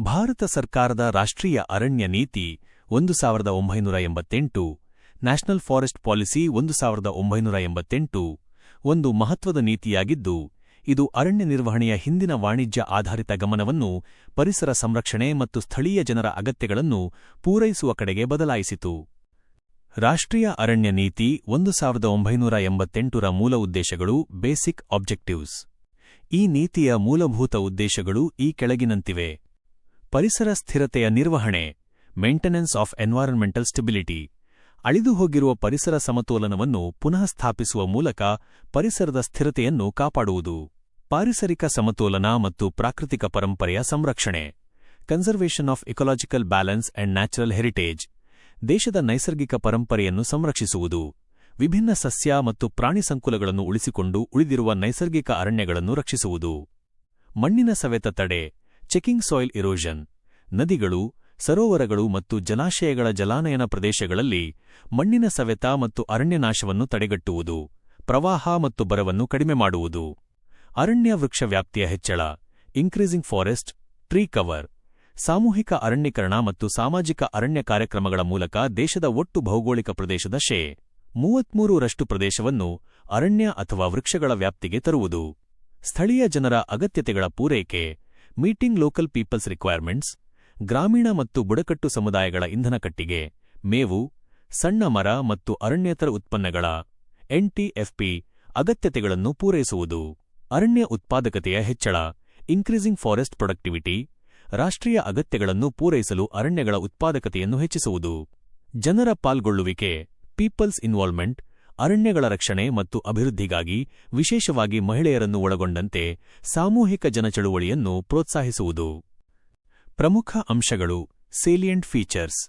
ಭಾರತ ಸರ್ಕಾರದ ರಾಷ್ಟ್ರೀಯ ಅರಣ್ಯ ನೀತಿ ಒಂದು ಸಾವಿರದ ಒಂಬೈನೂರ ಎಂಬತ್ತೆಂಟು, ನ್ಯಾಷನಲ್ ಫಾರೆಸ್ಟ್ ಪಾಲಿಸಿ ಒಂದು ಸಾವಿರದ ಒಂಬೈನೂರ ಎಂಬತ್ತೆಂಟು, ಒಂದು ಮಹತ್ವದ ನೀತಿಯಾಗಿದ್ದು, ಇದು ಅರಣ್ಯ ನಿರ್ವಹಣೆಯ ಹಿಂದಿನ ವಾಣಿಜ್ಯ ಆಧಾರಿತ ಗಮನವನ್ನು ಪರಿಸರ ಸಂರಕ್ಷಣೆ ಮತ್ತು ಸ್ಥಳೀಯ ಜನರ ಅಗತ್ಯಗಳನ್ನು ಪೂರೈಸುವ ಕಡೆಗೆ ಬದಲಾಯಿಸಿತು. ರಾಷ್ಟ್ರೀಯ ಅರಣ್ಯ ನೀತಿ ಒಂದು ಸಾವಿರದ ಒಂಬೈನೂರ ಎಂಬತ್ತೆಂಟರ ಮೂಲ ಉದ್ದೇಶಗಳು ಬೇಸಿಕ್ ಆಬ್ಜೆಕ್ಟಿವ್ಸ್. ಈ ನೀತಿಯ ಮೂಲಭೂತ ಉದ್ದೇಶಗಳು ಈ ಕೆಳಗಿನಂತಿವೆ. ಪರಿಸರ ಸ್ಥಿರತೆಯ ನಿರ್ವಹಣೆ ಮೇಂಟೆನೆನ್ಸ್ ಆಫ್ ಎನ್ವೈರನ್ಮೆಂಟಲ್ ಸ್ಟೆಬಿಲಿಟಿ ಅಳಿದುಹೋಗಿರುವ ಪರಿಸರ ಸಮತೋಲನವನ್ನು ಪುನಃ ಸ್ಥಾಪಿಸುವ ಮೂಲಕ ಪರಿಸರದ ಸ್ಥಿರತೆಯನ್ನು ಕಾಪಾಡುವುದು. ಪಾರಿಸರಿಕ ಸಮತೋಲನ ಮತ್ತು ಪ್ರಾಕೃತಿಕ ಪರಂಪರೆಯ ಸಂರಕ್ಷಣೆ conservation of ecological balance and natural heritage ದೇಶದ ನೈಸರ್ಗಿಕ ಪರಂಪರೆಯನ್ನು ಸಂರಕ್ಷಿಸುವುದು, ವಿಭಿನ್ನ ಸಸ್ಯ ಮತ್ತು ಪ್ರಾಣಿ ಸಂಕುಲಗಳನ್ನು ಉಳಿಸಿಕೊಂಡು ಉಳಿದಿರುವ ನೈಸರ್ಗಿಕ ಅರಣ್ಯಗಳನ್ನು ರಕ್ಷಿಸುವುದು. ಮಣ್ಣಿನ ಸವೆತ ತಡೆ ಚೆಕಿಂಗ್ ಸಾಯಿಲ್ ಇರೋಷನ್. ನದಿಗಳು, ಸರೋವರಗಳು ಮತ್ತು ಜಲಾಶಯಗಳ ಜಲಾನಯನ ಪ್ರದೇಶಗಳಲ್ಲಿ ಮಣ್ಣಿನ ಸವೆತ ಮತ್ತು ಅರಣ್ಯನಾಶವನ್ನು ತಡೆಗಟ್ಟುವುದು, ಪ್ರವಾಹ ಮತ್ತು ಬರವನ್ನು ಕಡಿಮೆ ಮಾಡುವುದು. ಅರಣ್ಯ ವೃಕ್ಷ ವ್ಯಾಪ್ತಿಯ ಹೆಚ್ಚಳ ಇನ್ಕ್ರೀಸಿಂಗ್ ಫಾರೆಸ್ಟ್ ಟ್ರೀ ಕವರ್ ಸಾಮೂಹಿಕ ಅರಣ್ಯೀಕರಣ ಮತ್ತು ಸಾಮಾಜಿಕ ಅರಣ್ಯ ಕಾರ್ಯಕ್ರಮಗಳ ಮೂಲಕ ದೇಶದ ಒಟ್ಟು ಭೌಗೋಳಿಕ ಪ್ರದೇಶದ ಶೇ ಮೂವತ್ಮೂರು ರಷ್ಟು ಪ್ರದೇಶವನ್ನು ಅರಣ್ಯ ಅಥವಾ ವೃಕ್ಷಗಳ ವ್ಯಾಪ್ತಿಗೆ ತರುವುದು. ಸ್ಥಳೀಯ ಜನರ ಅಗತ್ಯತೆಗಳ ಪೂರೈಕೆ. ಮೀಟಿಂಗ್ ಲೋಕಲ್ ಪೀಪಲ್ಸ್ ರಿಕ್ವೈರ್ಮೆಂಟ್ಸ್, ಗ್ರಾಮೀಣ ಮತ್ತು ಬುಡಕಟ್ಟು ಸಮುದಾಯಗಳ ಇಂಧನ ಕಟ್ಟಿಗೆ, ಮೇವು, ಸಣ್ಣ ಮರ ಮತ್ತು ಅರಣ್ಯೇತರ ಉತ್ಪನ್ನಗಳ ಎನ್ಟಿಎಫ್ಪಿ ಅಗತ್ಯತೆಗಳನ್ನು ಪೂರೈಸುವುದು, ಅರಣ್ಯ ಉತ್ಪಾದಕತೆಯ ಹೆಚ್ಚಳ ಇನ್ಕ್ರೀಸಿಂಗ್ ಫಾರೆಸ್ಟ್ ಪ್ರೊಡಕ್ಟಿವಿಟಿ ರಾಷ್ಟ್ರೀಯ ಅಗತ್ಯಗಳನ್ನು ಪೂರೈಸಲು ಅರಣ್ಯಗಳ ಉತ್ಪಾದಕತೆಯನ್ನು ಹೆಚ್ಚಿಸುವುದು, ಜನರ ಪಾಲ್ಗೊಳ್ಳುವಿಕೆ ಪೀಪಲ್ಸ್ ಇನ್ವಾಲ್ವ್ಮೆಂಟ್ ಅರಣ್ಯಗಳ ರಕ್ಷಣೆ ಮತ್ತು ಅಭಿವೃದ್ಧಿಗಾಗಿ ವಿಶೇಷವಾಗಿ ಮಹಿಳೆಯರನ್ನು ಒಳಗೊಂಡಂತೆ ಸಾಮೂಹಿಕ ಜನಚಳುವಳಿಯನ್ನು ಪ್ರೋತ್ಸಾಹಿಸುವುದು. ಪ್ರಮುಖ ಅಂಶಗಳು ಸೇಲಿಯಂಟ್ ಫೀಚರ್ಸ್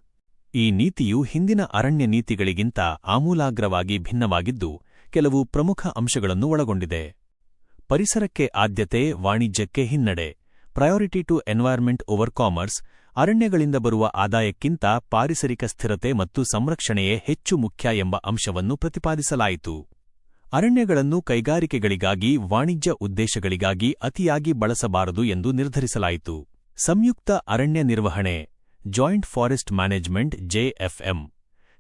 ಈ ನೀತಿಯು ಹಿಂದಿನ ಅರಣ್ಯ ನೀತಿಗಳಿಗಿಂತ ಆಮೂಲಾಗ್ರವಾಗಿ ಭಿನ್ನವಾಗಿದ್ದು, ಕೆಲವು ಪ್ರಮುಖ ಅಂಶಗಳನ್ನು ಒಳಗೊಂಡಿದೆ. ಪರಿಸರಕ್ಕೆ ಆದ್ಯತೆ ವಾಣಿಜ್ಯಕ್ಕೆ ಹಿನ್ನಡೆ. Priority to environment over commerce ಅರಣ್ಯಗಳಿಂದ ಬರುವ ಆದಾಯಕ್ಕಿಂತ ಪಾರಿಸರಿಕ ಸ್ಥಿರತೆ ಮತ್ತು ಸಂರಕ್ಷಣೆಯೇ ಹೆಚ್ಚು ಮುಖ್ಯ ಎಂಬ ಅಂಶವನ್ನು ಪ್ರತಿಪಾದಿಸಲಾಯಿತು. ಅರಣ್ಯಗಳನ್ನು ಕೈಗಾರಿಕೆಗಳಿಗಾಗಿ, ವಾಣಿಜ್ಯ ಉದ್ದೇಶಗಳಿಗಾಗಿ ಅತಿಯಾಗಿ ಬಳಸಬಾರದು ಎಂದು ನಿರ್ಧರಿಸಲಾಯಿತು. ಸಂಯುಕ್ತ ಅರಣ್ಯ ನಿರ್ವಹಣೆ, ಜಾಯಿಂಟ್ ಫಾರೆಸ್ಟ್ ಮ್ಯಾನೇಜ್ಮೆಂಟ್ ಜೆಎಫ್ಎಂ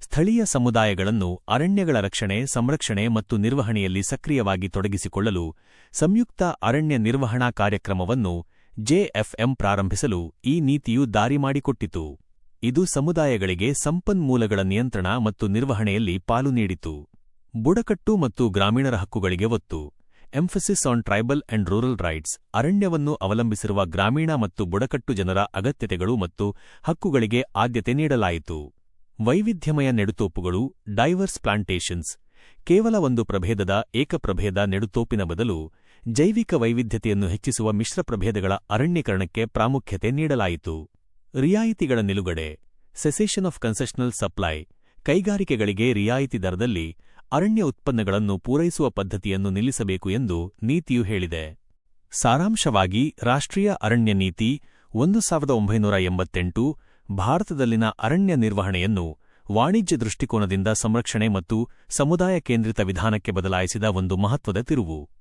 ಸ್ಥಳೀಯ ಸಮುದಾಯಗಳನ್ನು ಅರಣ್ಯಗಳ ರಕ್ಷಣೆ, ಸಂರಕ್ಷಣೆ ಮತ್ತು ನಿರ್ವಹಣೆಯಲ್ಲಿ ಸಕ್ರಿಯವಾಗಿ ತೊಡಗಿಸಿಕೊಳ್ಳಲು ಸಂಯುಕ್ತ ಅರಣ್ಯ ನಿರ್ವಹಣಾ ಕಾರ್ಯಕ್ರಮವನ್ನು ಜೆಎಫ್ಎಂ ಪ್ರಾರಂಭಿಸಲು ಈ ನೀತಿಯು ದಾರಿ ಮಾಡಿಕೊಟ್ಟಿತು. ಇದು ಸಮುದಾಯಗಳಿಗೆ ಸಂಪನ್ಮೂಲಗಳ ನಿಯಂತ್ರಣ ಮತ್ತು ನಿರ್ವಹಣೆಯಲ್ಲಿ ಪಾಲು ನೀಡಿತು. ಬುಡಕಟ್ಟು ಮತ್ತು ಗ್ರಾಮೀಣರ ಹಕ್ಕುಗಳಿಗೆ ಒತ್ತು. Emphasis on tribal and rural rights ಅರಣ್ಯವನ್ನು ಅವಲಂಬಿಸಿರುವ ಗ್ರಾಮೀಣ ಮತ್ತು ಬುಡಕಟ್ಟು ಜನರ ಅಗತ್ಯತೆಗಳು ಮತ್ತು ಹಕ್ಕುಗಳಿಗೆ ಆದ್ಯತೆ ನೀಡಲಾಯಿತು. ವೈವಿಧ್ಯಮಯ ನೆಡುತೋಪುಗಳು ಡೈವರ್ಸ್ ಪ್ಲಾಂಟೇಷನ್ಸ್ ಕೇವಲ ಒಂದು ಪ್ರಭೇದದ ಏಕಪ್ರಭೇದ ನೆಡುತೋಪಿನ ಬದಲು ಜೈವಿಕ ವೈವಿಧ್ಯತೆಯನ್ನು ಹೆಚ್ಚಿಸುವ ಮಿಶ್ರ ಪ್ರಭೇದಗಳ ಅರಣ್ಯೀಕರಣಕ್ಕೆ ಪ್ರಾಮುಖ್ಯತೆ ನೀಡಲಾಯಿತು. ರಿಯಾಯಿತಿಗಳ ನಿಲುಗಡೆ, ಸೆಸೇಷನ್ ಆಫ್ ಕನ್ಸೆಷನಲ್ ಸಪ್ಲೈ, ಕೈಗಾರಿಕೆಗಳಿಗೆ ರಿಯಾಯಿತಿ ದರದಲ್ಲಿ ಅರಣ್ಯ ಉತ್ಪನ್ನಗಳನ್ನು ಪೂರೈಸುವ ಪದ್ಧತಿಯನ್ನು ನಿಲ್ಲಿಸಬೇಕು ಎಂದು ನೀತಿಯು ಹೇಳಿದೆ. ಸಾರಾಂಶವಾಗಿ, ರಾಷ್ಟ್ರೀಯ ಅರಣ್ಯ ನೀತಿ ಒಂದು ಸಾವಿರದ ಒಂಬೈನೂರ ಎಂಬತ್ತೆಂಟು, ಭಾರತದಲ್ಲಿನ ಅರಣ್ಯ ನಿರ್ವಹಣೆಯನ್ನು ವಾಣಿಜ್ಯ ದೃಷ್ಟಿಕೋನದಿಂದ ಸಂರಕ್ಷಣೆ ಮತ್ತು ಸಮುದಾಯ ಕೇಂದ್ರಿತ ವಿಧಾನಕ್ಕೆ ಬದಲಾಯಿಸಿದ ಒಂದು ಮಹತ್ವದ ತಿರುವು.